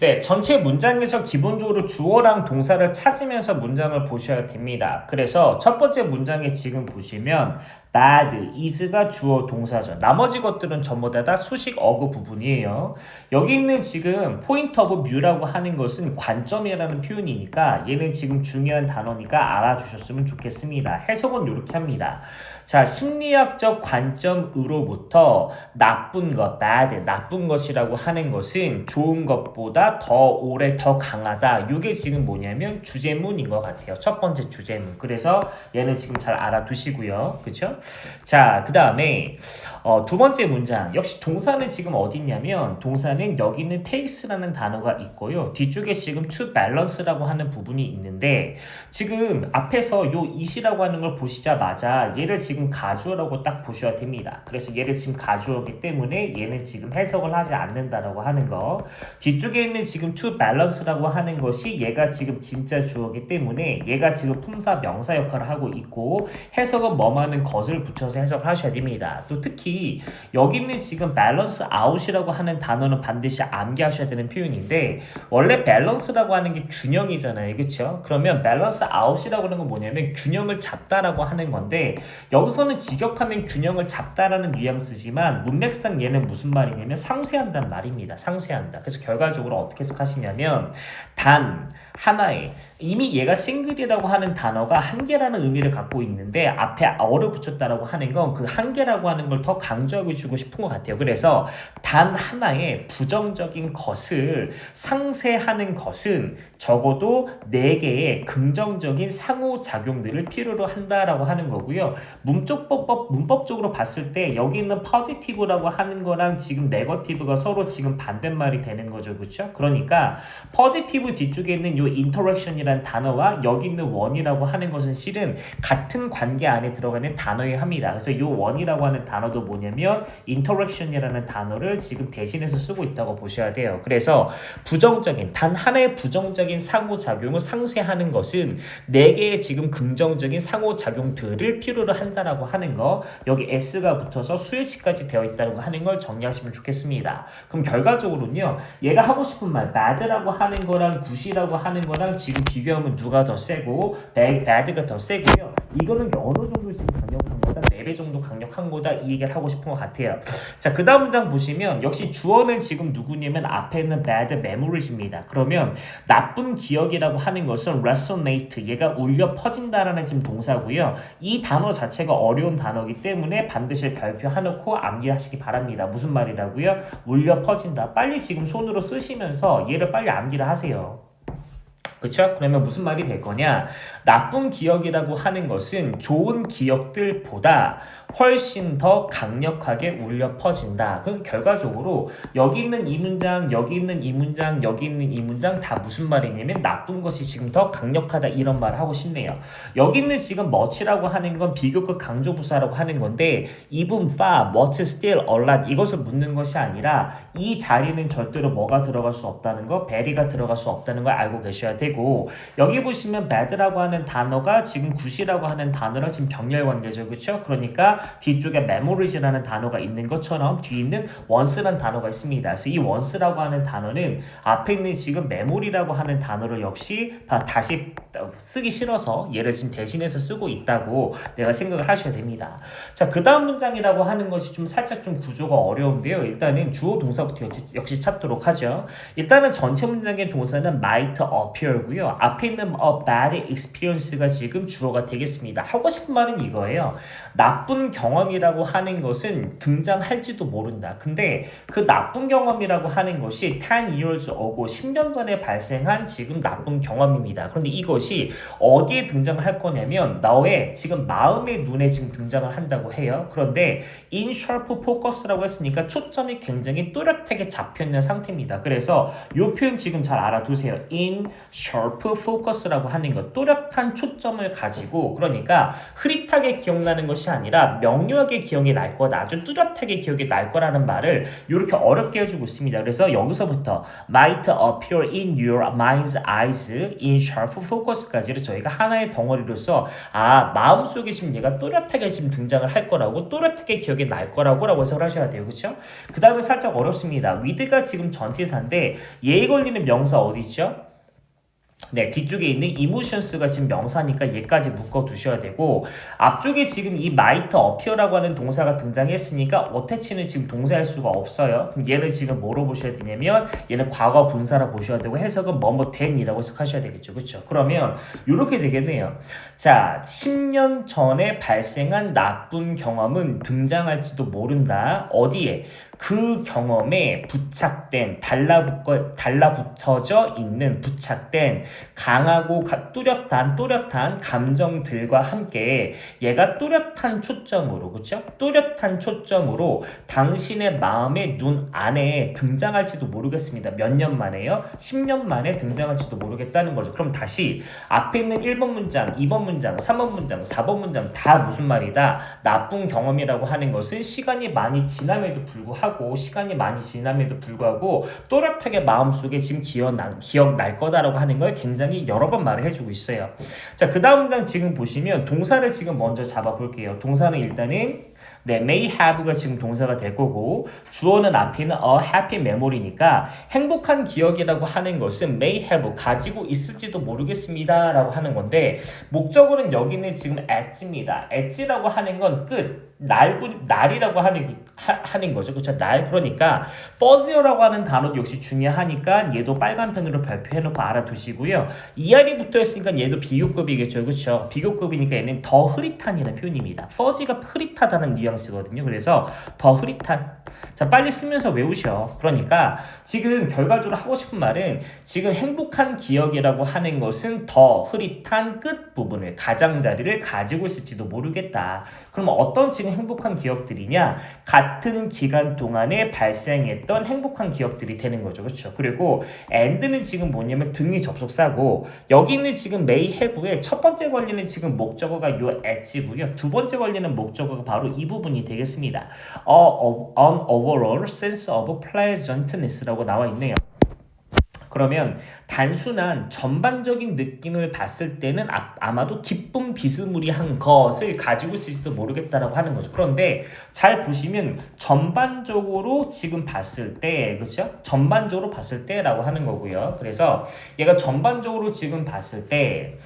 네, 전체 문장에서 기본적으로 주어랑 동사를 찾으면서 문장을 보셔야 됩니다. 그래서 첫 번째 문장에 지금 보시면 bad, is가 주어 동사죠. 나머지 것들은 전부 다, 다 수식 어구 부분이에요. 여기 있는 지금 포인트 오브 뷰라고 하는 것은 관점이라는 표현이니까 얘는 지금 중요한 단어니까 알아주셨으면 좋겠습니다. 해석은 이렇게 합니다. 자, 심리학적 관점으로부터 나쁜 것, bad, 나쁜 것이라고 하는 것은 좋은 것보다 더 오래 더 강하다. 이게 지금 뭐냐면 주제문인 것 같아요. 첫 번째 주제문. 그래서 얘는 지금 잘 알아두시고요. 그쵸? 자, 그 다음에 어, 두 번째 문장. 역시 동사는 지금 어디 있냐면 동사는 여기 있는 takes라는 단어가 있고요. 뒤쪽에 지금 to balance라고 하는 부분이 있는데 지금 앞에서 요 it이라고 하는 걸 보시자마자 얘를 지금 가주어라고 딱 보셔야 됩니다. 그래서 얘를 지금 가주어기 때문에 얘는 지금 해석을 하지 않는다라고 하는 거. 뒤쪽에 있는 지금 to balance라고 하는 것이 얘가 지금 진짜 주어기 때문에 얘가 지금 품사 명사 역할을 하고 있고 해석은 뭐하는 것을 붙여서 해석을 하셔야 됩니다. 또 특히 여기 있는 지금 balance out이라고 하는 단어는 반드시 암기하셔야 되는 표현인데 원래 balance라고 하는 게 균형이잖아요. 그렇죠? 그러면 balance out이라고 하는 건 뭐냐면 균형을 잡다라고 하는 건데 여기 서는 직역하면 균형을 잡다라는 뉘앙스지만 문맥상 얘는 무슨 말이냐면 상쇄한다는 말입니다. 상쇄한다. 그래서 결과적으로 어떻게 해석하시냐면 단 하나의 이미 얘가 싱글이라고 하는 단어가 한 개라는 의미를 갖고 있는데 앞에 어를 붙였다라고 하는 건 그 한 개라고 하는 걸 더 강조하고 주고 싶은 것 같아요. 그래서 단 하나의 부정적인 것을 상쇄하는 것은 적어도 네 개의 긍정적인 상호 작용들을 필요로 한다라고 하는 거고요. 문법법 문법적으로 봤을 때 여기 있는 포지티브라고 하는 거랑 지금 네거티브가 서로 지금 반대말이 되는 거죠. 그렇죠? 그러니까 포지티브 뒤쪽에 있는 요 인터랙션이라는 단어와 여기 있는 원이라고 하는 것은 실은 같은 관계 안에 들어가는 단어에 합니다. 그래서 요 원이라고 하는 단어도 뭐냐면 인터랙션이라는 단어를 지금 대신해서 쓰고 있다고 보셔야 돼요. 그래서 부정적인 단 하나의 부정적인 상호작용을 상쇄하는 것은 네 개의 지금 긍정적인 상호작용들을 필요로 한다라고 하는 거 여기 s가 붙어서 수일치까지 되어 있다고 하는 걸 정리하시면 좋겠습니다. 그럼 결과적으로는요 얘가 하고 싶은 말 bad라고 하는 거랑 굿이라고 하는 거랑 지금 비교하면 누가 더 세고 bad가 더 세고요. 이거는 어느 정도 지금 강력한 거다? 4배 정도 강력한 거다 이 얘기를 하고 싶은 것 같아요. 자, 그 다음 문장 보시면 역시 주어는 지금 누구냐면 앞에 있는 bad memories입니다. 그러면 나쁜 기억이라고 하는 것은 resonate 얘가 울려 퍼진다라는 지금 동사고요. 이 단어 자체가 어려운 단어이기 때문에 반드시 발표해놓고 암기하시기 바랍니다. 무슨 말이라고요? 울려 퍼진다. 빨리 지금 손으로 쓰시면서 얘를 빨리 암기를 하세요. 그쵸? 그러면 무슨 말이 될 거냐? 나쁜 기억이라고 하는 것은 좋은 기억들보다 훨씬 더 강력하게 울려 퍼진다. 그 결과적으로 여기 있는 이 문장, 여기 있는 이 문장, 여기 있는 이 문장 다 무슨 말이냐면 나쁜 것이 지금 더 강력하다 이런 말을 하고 싶네요. 여기 있는 지금 much라고 하는 건 비교급 강조 부사라고 하는 건데 even far, much, still, a lot 이것을 묻는 것이 아니라 이 자리는 절대로 뭐가 들어갈 수 없다는 거, very가 들어갈 수 없다는 걸 알고 계셔야 되고 여기 보시면 bad라고 하는 단어가 지금 굿이라고 하는 단어랑 지금 병렬 관계죠. 그렇죠? 그러니까 뒤쪽에 memories라는 단어가 있는 것처럼 뒤에 있는 once라는 단어가 있습니다. 그래서 이 once라고 하는 단어는 앞에 있는 지금 memory라고 하는 단어를 역시 다 다시 쓰기 싫어서 얘를 지금 대신해서 쓰고 있다고 내가 생각을 하셔야 됩니다. 자, 그 다음 문장이라고 하는 것이 좀 살짝 좀 구조가 어려운데요. 일단은 주어 동사부터 역시, 역시 찾도록 하죠. 일단은 전체 문장의 동사는 might appear고요. 앞에 있는 a bad experience가 지금 주어가 되겠습니다. 하고 싶은 말은 이거예요. 나쁜 경험이라고 하는 것은 등장할지도 모른다. 근데 그 나쁜 경험이라고 하는 것이 10 years ago 10년 전에 발생한 지금 나쁜 경험입니다. 그런데 이것이 어디에 등장을 할 거냐면 너의 지금 마음의 눈에 지금 등장을 한다고 해요. 그런데 in sharp focus라고 했으니까 초점이 굉장히 뚜렷하게 잡혀 있는 상태입니다. 그래서 이 표현 지금 잘 알아두세요. in sharp focus라고 하는 것, 또렷한 초점을 가지고 그러니까 흐릿하게 기억나는 것이 아니라 명료하게 기억이 날 거다, 아주 뚜렷하게 기억이 날 거라는 말을 이렇게 어렵게 해주고 있습니다. 그래서 여기서부터 might appear in your mind's eyes in sharp focus까지를 저희가 하나의 덩어리로서 아 마음속에 지금 얘가 또렷하게 지금 등장을 할 거라고 또렷하게 기억이 날 거라고 라고 해석을 하셔야 돼요, 그렇죠? 그 다음에 살짝 어렵습니다. with가 지금 전치사인데 얘에 걸리는 명사 어디 있죠? 네, 뒤쪽에 있는 emotions가 지금 명사니까 얘까지 묶어 두셔야 되고 앞쪽에 지금 이 might appear라고 하는 동사가 등장했으니까 어태치는 지금 동사일 수가 없어요. 그럼 얘는 지금 뭐로 보셔야 되냐면 얘는 과거 분사라 보셔야 되고 해석은 뭐뭐 된이라고 해석하셔야 되겠죠. 그렇죠? 그러면 이렇게 되겠네요. 자, 10년 전에 발생한 나쁜 경험은 등장할지도 모른다. 어디에? 그 경험에 부착된 달라붙어 달라붙어져 있는 부착된 강하고 가, 뚜렷한 또렷한 감정들과 함께 얘가 뚜렷한 초점으로 그렇죠? 뚜렷한 초점으로 당신의 마음의 눈 안에 등장할지도 모르겠습니다. 몇 년 만에요? 10년 만에 등장할지도 모르겠다는 거죠. 그럼 다시 앞에 있는 1번 문장, 2번 문장, 3번 문장, 4번 문장 다 무슨 말이다? 나쁜 경험이라고 하는 것은 시간이 많이 지남에도 불구하고 하고 시간이 많이 지남에도 불구하고 또렷하게 마음속에 지금 기억날, 기억날 거다라고 하는 걸 굉장히 여러 번 말을 해주고 있어요. 자, 그 다음 문장 지금 보시면 동사를 지금 먼저 잡아볼게요. 동사는 일단은 네, may have가 지금 동사가 될 거고 주어는 앞에는 a happy memory니까 행복한 기억이라고 하는 것은 may have 가지고 있을지도 모르겠습니다라고 하는 건데 목적어는 여기는 지금 at입니다. at라고 하는 건 끝. 날 날이라고 하는 하, 하는 거죠. 그렇죠? 날 그러니까 fuzzy라고 하는 단어도 역시 중요하니까 얘도 빨간 펜으로 발표해 놓고 알아두시고요. ER이 붙어 있으니까 얘도 비교급이겠죠. 그렇죠? 비교급이니까 얘는 더 흐릿한이라는 표현입니다. fuzzy가 흐릿하다는 뉘앙스거든요. 그래서 더 흐릿한 자, 빨리 쓰면서 외우셔. 그러니까 지금 결과적으로 하고 싶은 말은 지금 행복한 기억이라고 하는 것은 더 흐릿한 끝 부분을 가장자리를 가지고 있을지도 모르겠다. 그럼 어떤 지금 행복한 기억들이냐? 같은 기간 동안에 발생했던 행복한 기억들이 되는 거죠. 그렇죠? 그리고 and는 지금 뭐냐면 등이 접속사고 여기 있는 지금 may have의 첫 번째 걸리는 지금 목적어가 요 at고요. 두 번째 걸리는 목적어가 바로 이 부분이 되겠습니다. 어, 어, an overall sense of pleasantness라고 나와 있네요. 그러면 단순한 전반적인 느낌을 봤을 때는 아, 마도 기쁨 비스무리한 것을 가지고 있을지도 모르겠다라고 하는 거죠. 그런데 잘 보시면 전반적으로 지금 봤을 때 그렇죠? 전반적으로 봤을 때라고 하는 거고요. 그래서 얘가 전반적으로 지금 봤을 때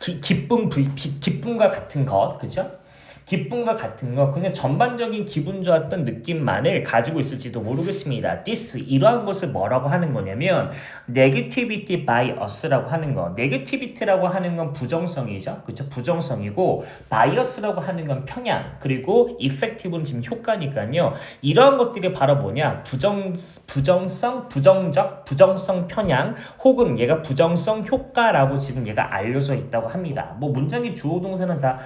기, 기쁨 기, 기쁨과 같은 것 그렇죠? 기쁨과 같은 거 그냥 전반적인 기분 좋았던 느낌만을 가지고 있을지도 모르겠습니다. this 이러한 것을 뭐라고 하는 거냐면 negativity by us라고 하는 거. negativity라고 하는 건 부정성이죠. 그렇죠? 부정성이고 bias라고 하는 건 평양 그리고 effective는 지금 효과니까요. 이러한 것들이 바로 뭐냐? 부정 부정성, 부정적, 부정성 편향 혹은 얘가 부정성 효과라고 지금 얘가 알려져 있다고 합니다. 뭐 문장의 주어 동사는 다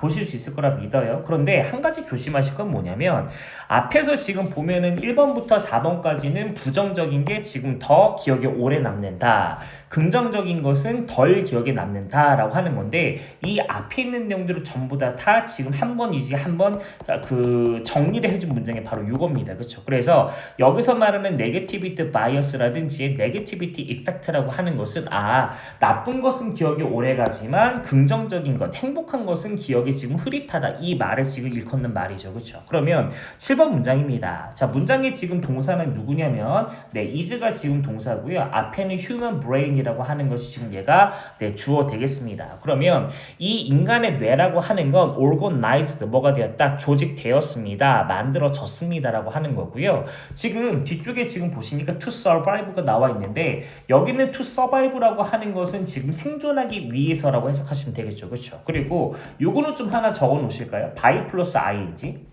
보실 수 있을 거라 믿 믿어요. 그런데 한 가지 조심하실 건 뭐냐면 앞에서 지금 보면은 1번부터 4번까지는 부정적인 게 지금 더 기억에 오래 남는다. 긍정적인 것은 덜 기억에 남는다라고 하는 건데 이 앞에 있는 내용들을 전부 다, 다 지금 한 번이지 한 번 그 정리를 해준 문장이 바로 이겁니다. 그렇죠? 그래서 여기서 말하는 네게티비티 바이어스라든지 네게티비티 이펙트라고 하는 것은 아 나쁜 것은 기억이 오래 가지만 긍정적인 것 행복한 것은 기억이 지금 흐릿하다 이 말을 지금 일컫는 말이죠. 그렇죠? 그러면 7번 문장입니다. 자 문장의 지금 동사는 누구냐면 네 is가 지금 동사고요. 앞에는 human brain 이라고 하는 것이 지금 얘가 네, 주어 되겠습니다. 그러면 이 인간의 뇌라고 하는 건 organized 뭐가 되었다 조직되었습니다. 만들어졌습니다라고 하는 거고요. 지금 뒤쪽에 지금 보시니까 to survive가 나와 있는데 여기는 to survive라고 하는 것은 지금 생존하기 위해서라고 해석하시면 되겠죠. 그렇죠? 그리고 요거는 좀 하나 적어 놓으실까요? by 플러스 ing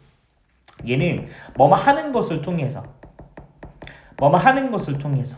얘는 뭐뭐 하는 것을 통해서 뭐뭐 하는 것을 통해서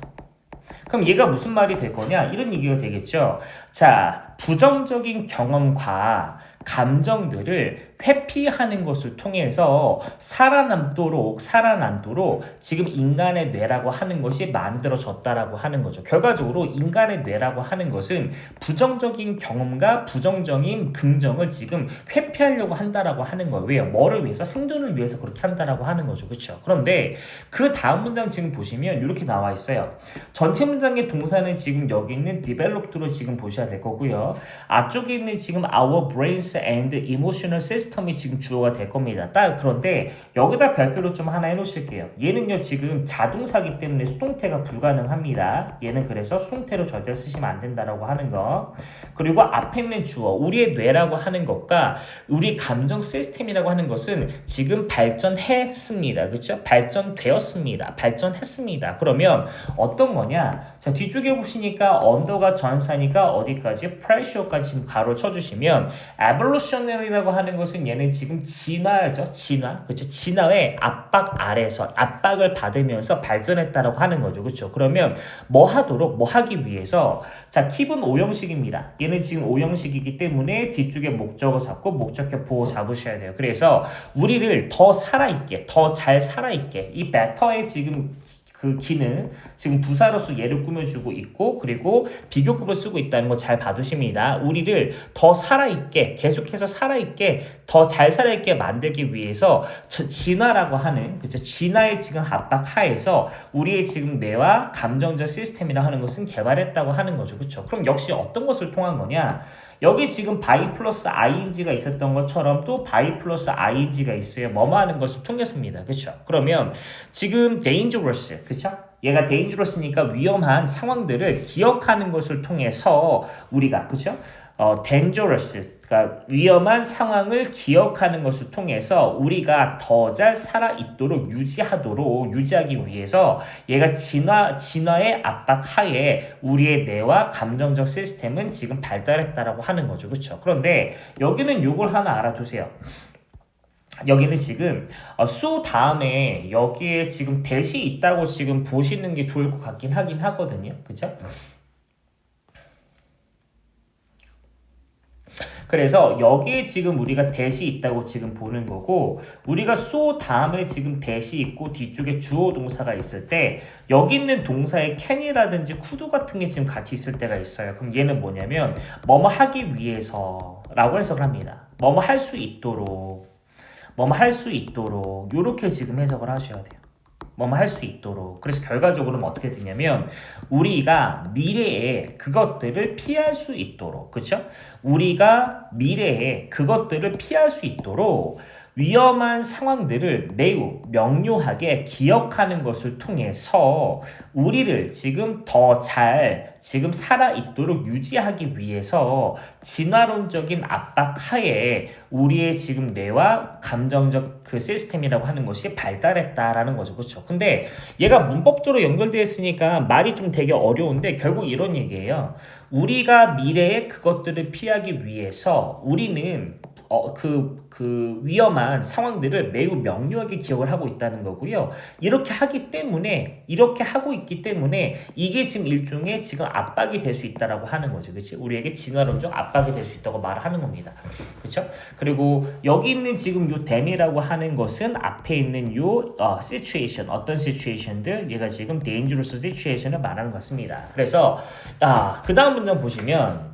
그럼 얘가 무슨 말이 될 거냐? 이런 얘기가 되겠죠. 자, 부정적인 경험과 감정들을 회피하는 것을 통해서 살아남도록 살아남도록 지금 인간의 뇌라고 하는 것이 만들어졌다라고 하는 거죠. 결과적으로 인간의 뇌라고 하는 것은 부정적인 경험과 부정적인 긍정을 지금 회피하려고 한다라고 하는 거예요. 왜요? 뭐를 위해서 생존을 위해서 그렇게 한다라고 하는 거죠. 그렇죠? 그런데 그 다음 문장 지금 보시면 이렇게 나와 있어요. 전체 문장의 동사는 지금 여기 있는 developed로 지금 보셔야 될 거고요. 앞쪽에 있는 지금 our brains and emotional system이 지금 주어가 될 겁니다. 딱 그런데 여기다 별표로 좀 하나 해놓으실게요. 얘는요 지금 자동사기 때문에 수동태가 불가능합니다. 얘는 그래서 수동태로 절대 쓰시면 안 된다라고 하는 거. 그리고 앞에 있는 주어 우리의 뇌라고 하는 것과 우리 감정 시스템이라고 하는 것은 지금 발전했습니다. 그렇죠? 발전되었습니다. 발전했습니다. 그러면 어떤 거냐? 자 뒤쪽에 보시니까 언더가 전사니까 어디까지 프레셔까지 지금 가로 쳐주시면 evolutionary라고 하는 것은 얘는 지금 진화죠. 진화. 그렇죠? 진화의 압박 아래서 압박을 받으면서 발전했다라고 하는 거죠. 그렇죠? 그러면 뭐 하도록 뭐 하기 위해서 자 팁은 오형식입니다. 얘는 지금 오형식이기 때문에 뒤쪽에 목적어 잡고 목적격 보호 잡으셔야 돼요. 그래서 우리를 더 살아있게 더 잘 살아있게 이 better의 지금 그 기능 지금 부사로서 예를 꾸며주고 있고 그리고 비교급을 쓰고 있다는 거 잘 봐두십니다. 우리를 더 살아있게 계속해서 살아있게 더 잘 살아있게 만들기 위해서 진화라고 하는 그죠 진화의 지금 압박 하에서 우리의 지금 뇌와 감정적 시스템이라 하는 것은 개발했다고 하는 거죠. 그렇죠? 그럼 역시 어떤 것을 통한 거냐? 여기 지금 바이 플러스 ing가 있었던 것처럼 또 바이 플러스 ing가 있어요. 뭐뭐 하는 것을 통해서입니다. 그렇죠? 그러면 지금 dangerous, 그렇죠? 얘가 dangerous니까 위험한 상황들을 기억하는 것을 통해서 우리가 그렇죠? 어, dangerous, 그러니까 위험한 상황을 기억하는 것을 통해서 우리가 더 잘 살아 있도록 유지하도록 유지하기 위해서 얘가 진화 진화의 압박 하에 우리의 뇌와 감정적 시스템은 지금 발달했다라고 하는 거죠, 그렇죠? 그런데 여기는 요걸 하나 알아두세요. 여기는 지금 어, 수 다음에 여기에 지금 대시 있다고 지금 보시는 게 좋을 것 같긴 하긴 하거든요. 그죠? 그래서 여기에 지금 우리가 대시 있다고 지금 보는 거고 우리가 소 다음에 지금 대시 있고 뒤쪽에 주어 동사가 있을 때 여기 있는 동사에 캔이라든지 쿠도 같은 게 지금 같이 있을 때가 있어요. 그럼 얘는 뭐냐면 뭐뭐 하기 위해서 라고 해석을 합니다. 뭐뭐 할 수 있도록 뭐뭐 할 수 있도록 이렇게 지금 해석을 하셔야 돼요. 뭐뭐 할수 있도록. 그래서 결과적으로는 어떻게 되냐면 우리가 미래에 그것들을 피할 수 있도록. 그렇죠? 우리가 미래에 그것들을 피할 수 있도록 위험한 상황들을 매우 명료하게 기억하는 것을 통해서 우리를 지금 더 잘 지금 살아 있도록 유지하기 위해서 진화론적인 압박 하에 우리의 지금 뇌와 감정적 그 시스템이라고 하는 것이 발달했다라는 거죠. 그렇죠? 근데 얘가 문법적으로 연결되어 있으니까 말이 좀 되게 어려운데 결국 이런 얘기예요. 우리가 미래에 그것들을 피하기 위해서 우리는 어, 그, 그 위험한 상황들을 매우 명료하게 기억을 하고 있다는 거고요. 이렇게 하기 때문에, 이렇게 하고 있기 때문에 이게 지금 일종의 지금 압박이 될 수 있다라고 하는 거죠. 그치? 우리에게 진화론적 압박이 될 수 있다고 말을 하는 겁니다. 그쵸? 그리고 여기 있는 지금 요 댐이라고 하는 것은 앞에 있는 요, 어, situation, 어떤 situation들, 얘가 지금 dangerous situation을 말하는 것 같습니다. 그래서, 아, 그 다음 문장 보시면,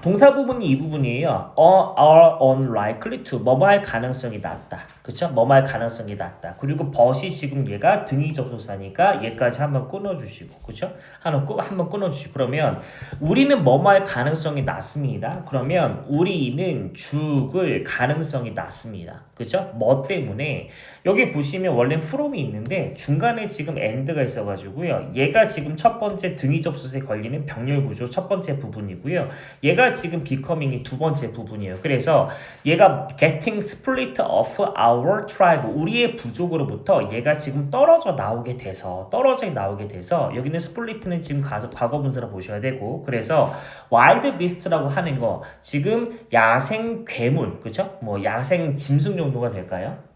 동사 부분이 이 부분이에요. are unlikely to 뭐뭐 할 가능성이 낮다. 그쵸? 뭐뭐 할 가능성이 낮다. 그리고 벗이 지금 얘가 등이 접속사니까 얘까지 한번 끊어주시고 그쵸? 한번, 한번 끊어주시고 그러면 우리는 뭐뭐 할 가능성이 낮습니다. 그러면 우리는 죽을 가능성이 낮습니다. 그쵸? 뭐 때문에 여기 보시면 원래 from이 있는데 중간에 지금 end가 있어가지고요. 얘가 지금 첫 번째 등이 접속에 걸리는 병렬 구조 첫 번째 부분이고요. 얘가 지금 becoming이 두 번째 부분이에요. 그래서 얘가 getting split of our tribe 우리의 부족으로부터 얘가 지금 떨어져 나오게 돼서 떨어져 나오게 돼서 여기는 split는 지금 가서 과거 분사로 보셔야 되고 그래서 wild beast라고 하는 거 지금 야생 괴물 그죠? 뭐 야생 짐승 정도가 될까요?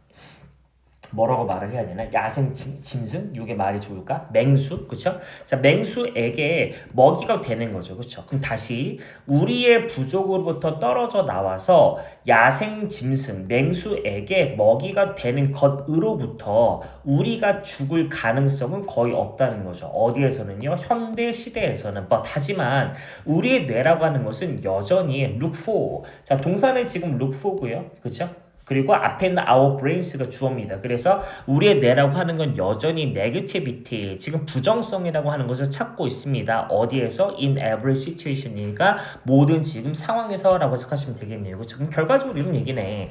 뭐라고 말을 해야 되나? 야생 짐, 짐승? 이게 말이 좋을까? 맹수, 그쵸? 자, 맹수에게 먹이가 되는 거죠, 그쵸? 그럼 다시 우리의 부족으로부터 떨어져 나와서 야생 짐승, 맹수에게 먹이가 되는 것으로부터 우리가 죽을 가능성은 거의 없다는 거죠. 어디에서는요? 현대 시대에서는. but 하지만 우리의 뇌라고 하는 것은 여전히 look for. 자, 동사는 지금 look for고요, 그쵸? 그리고 앞에 있는 our brains가 주어입니다. 그래서 우리의 뇌라고 하는 건 여전히 negativity, 지금 부정성이라고 하는 것을 찾고 있습니다. 어디에서? in every situation이니까 모든 지금 상황에서라고 해석하시면 되겠네요. 그럼 결과적으로 이런 얘기네.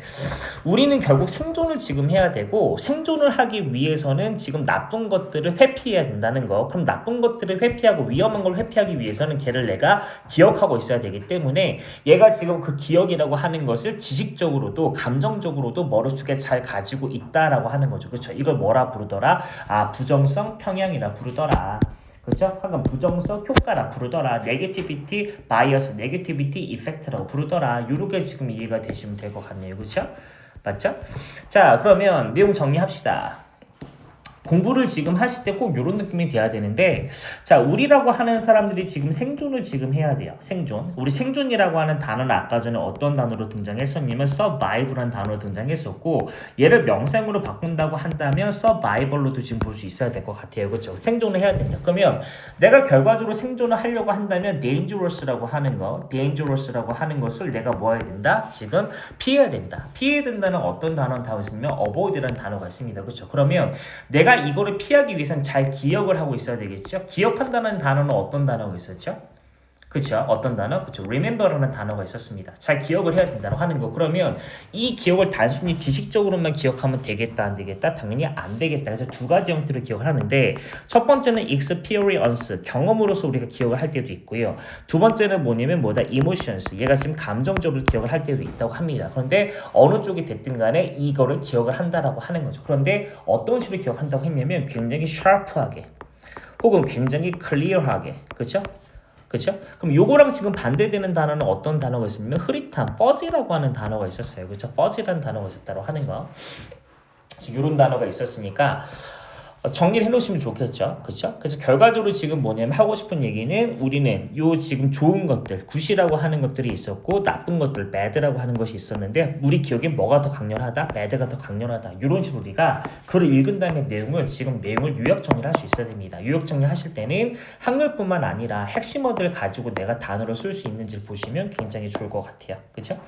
우리는 결국 생존을 지금 해야 되고 생존을 하기 위해서는 지금 나쁜 것들을 회피해야 된다는 거. 그럼 나쁜 것들을 회피하고 위험한 걸 회피하기 위해서는 걔를 내가 기억하고 있어야 되기 때문에 얘가 지금 그 기억이라고 하는 것을 지식적으로도 감정적으로 도 머릿속에 잘 가지고 있다라고 하는 거죠. 그렇죠? 이걸 뭐라 부르더라? 아, 부정성 평양이라 부르더라. 그렇죠? 방금 부정성 효과라 부르더라. 네게티비티 바이어스, 네게티비티 이펙트라고 부르더라. 요렇게 지금 이해가 되시면 될 것 같네요. 그렇죠? 맞죠? 자, 그러면 내용 정리합시다. 공부를 지금 하실 때 꼭 이런 느낌이 돼야 되는데 자 우리라고 하는 사람들이 지금 생존을 지금 해야 돼요. 생존. 우리 생존이라고 하는 단어는 아까 전에 어떤 단어로 등장했었냐면 survival한 단어로 등장했었고 얘를 명사형으로 바꾼다고 한다면 survival로도 지금 볼 수 있어야 될 것 같아요. 그렇죠? 생존을 해야 된다. 그러면 내가 결과적으로 생존을 하려고 한다면 dangerous라고 하는 거 dangerous라고 하는 것을 내가 뭐 해야 된다? 지금 피해야 된다. 피해야 된다는 어떤 단어는 다 있으면 avoid라는 단어가 있습니다. 그렇죠? 그러면 내가 이거를 피하기 위해선 잘 기억을 하고 있어야 되겠죠. 기억한다는 단어는 어떤 단어가 있었죠? 그렇죠. 어떤 단어? 그렇죠. remember라는 단어가 있었습니다. 잘 기억을 해야 된다고 하는 거. 그러면 이 기억을 단순히 지식적으로만 기억하면 되겠다 안 되겠다? 당연히 안 되겠다. 그래서 두 가지 형태로 기억을 하는데 첫 번째는 experience 경험으로서 우리가 기억을 할 때도 있고요. 두 번째는 뭐냐면 뭐다 emotions 얘가 지금 감정적으로 기억을 할 때도 있다고 합니다. 그런데 어느 쪽이 됐든 간에 이거를 기억을 한다라고 하는 거죠. 그런데 어떤 식으로 기억한다고 했냐면 굉장히 sharp하게 혹은 굉장히 clear하게 그렇죠? 그렇죠? 그럼 요거랑 지금 반대되는 단어는 어떤 단어가 있으면 흐릿한 fuzzy라고 하는 단어가 있었어요. 그렇죠? fuzzy라는 단어가 있었다고 하는 거. 이런 단어가 있었으니까 어, 정리를 해놓으시면 좋겠죠. 그렇죠? 그래서 결과적으로 지금 뭐냐면 하고 싶은 얘기는 우리는 요 지금 좋은 것들, 굿이라고 하는 것들이 있었고 나쁜 것들, bad라고 하는 것이 있었는데 우리 기억에 뭐가 더 강렬하다, bad가 더 강렬하다. 이런 식으로 우리가 글을 읽은 다음에 내용을 지금 내용을 요약 정리를 할 수 있어야 됩니다. 요약 정리 하실 때는 한글뿐만 아니라 핵심어들 가지고 내가 단어를 쓸 수 있는지를 보시면 굉장히 좋을 것 같아요. 그렇죠?